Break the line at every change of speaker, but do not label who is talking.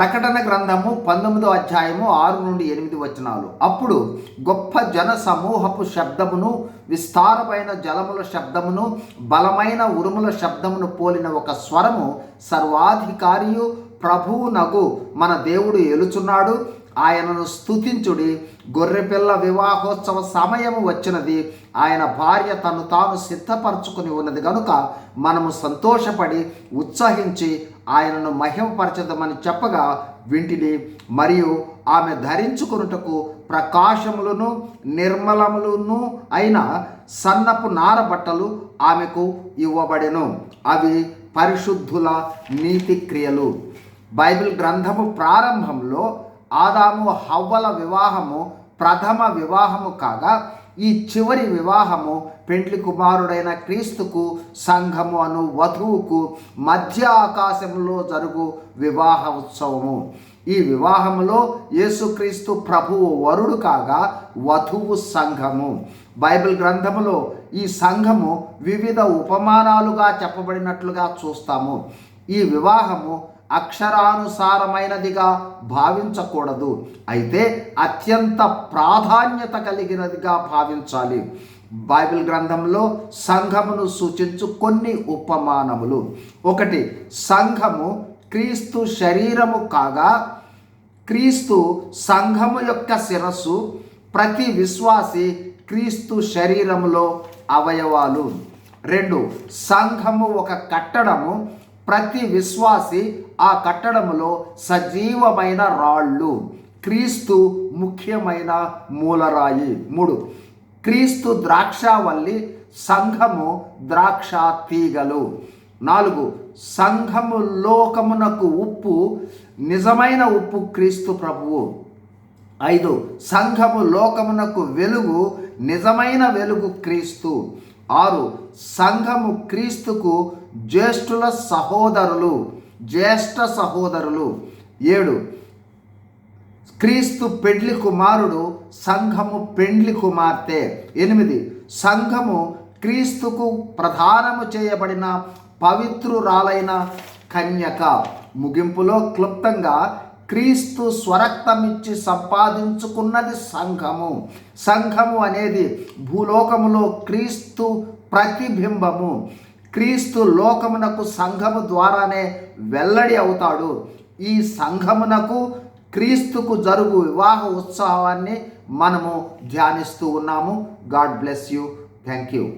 ప్రకటన గ్రంథము పంతొమ్మిదో అధ్యాయము ఆరు నుండి ఎనిమిది వచనాలు. అప్పుడు గొప్ప జన సమూహపు శబ్దమును విస్తారమైన జలముల శబ్దమును బలమైన ఉరుముల శబ్దమును పోలిన ఒక స్వరము సర్వాధికారియు ప్రభువునకు మన దేవుడు ఏలుచున్నాడు. ఆయనను స్తుతించుడి. గొర్రెపిల్ల వివాహోత్సవ సమయము వచ్చినది. ఆయన భార్య తను తాను సిద్ధపరచుకుని ఉన్నది గనుక మనము సంతోషపడి ఉత్సహించి ఆయనను మహిమపరచదమని చెప్పగా వింటిని. మరియు ఆమె ధరించుకున్నటకు ప్రకాశములను నిర్మలములను అయిన సన్నపు నార బట్టలు ఆమెకు ఇవ్వబడెను. అవి పరిశుద్ధుల నీతి క్రియలు. బైబిల్ గ్రంథము ప్రారంభంలో ఆదాము హవ్వల వివాహము ప్రథమ వివాహము కాగా ఈ చివరి వివాహము పెండ్లి కుమారుడైన క్రీస్తుకు సంఘము అను వధువుకు మధ్య ఆకాశంలో జరుగు వివాహ ఉత్సవము. ఈ వివాహములో యేసుక్రీస్తు ప్రభువు వరుడు కాగా వధువు సంఘము. బైబిల్ గ్రంథములో ఈ సంఘము వివిధ ఉపమానాలుగా చెప్పబడినట్లుగా చూస్తాము. ఈ వివాహము అక్షరానుసారమైనదిగా భావించకూడదు. అయితే అత్యంత ప్రాధాన్యత కలిగినదిగా భావించాలి. బైబిల్ గ్రంథంలో సంఘమును సూచించు కొన్ని ఉపమానములు. ఒకటి సంఘము క్రీస్తు శరీరము కాగా క్రీస్తు సంఘము యొక్క శిరస్సు ప్రతి విశ్వాసి క్రీస్తు శరీరములో అవయవాలు. రెండు సంఘము ఒక కట్టడము ప్రతి విశ్వాసి ఆ కట్టడములో సజీవమైన రాళ్ళు. క్రీస్తు ముఖ్యమైన మూలరాయి. మూడు. క్రీస్తు ద్రాక్షావల్లి సంఘము ద్రాక్ష తీగలు నాలుగు. సంఘము లోకమునకు ఉప్పు నిజమైన ఉప్పు క్రీస్తు ప్రభువు. ఐదు. సంఘము లోకమునకు వెలుగు నిజమైన వెలుగు క్రీస్తు. ఆరు సంఘము క్రీస్తుకు జ్యేష్ఠుల సహోదరులు జ్యేష్ఠ సహోదరులు. ఏడు క్రీస్తు పెండ్లి కుమారుడు సంఘము పెండ్లి కుమార్తె. ఎనిమిది సంఘము క్రీస్తుకు ప్రధానము చేయబడిన పవిత్రురాలైన కన్యక. ముగింపులో క్లుప్తంగా క్రీస్తు స్వరక్తమిచ్చి సంపాదించుకున్నది సంఘము. సంఘము అనేది భూలోకములో క్రీస్తు ప్రతిబింబము. క్రీస్తు లోకమునకు సంఘము ద్వారానే వెల్లడి అవుతాడు. ఈ సంఘమునకు క్రీస్తుకు జరుగు వివాహ ఉత్సవాన్ని మనము ధ్యానిస్తూ ఉన్నాము. God bless you. Thank you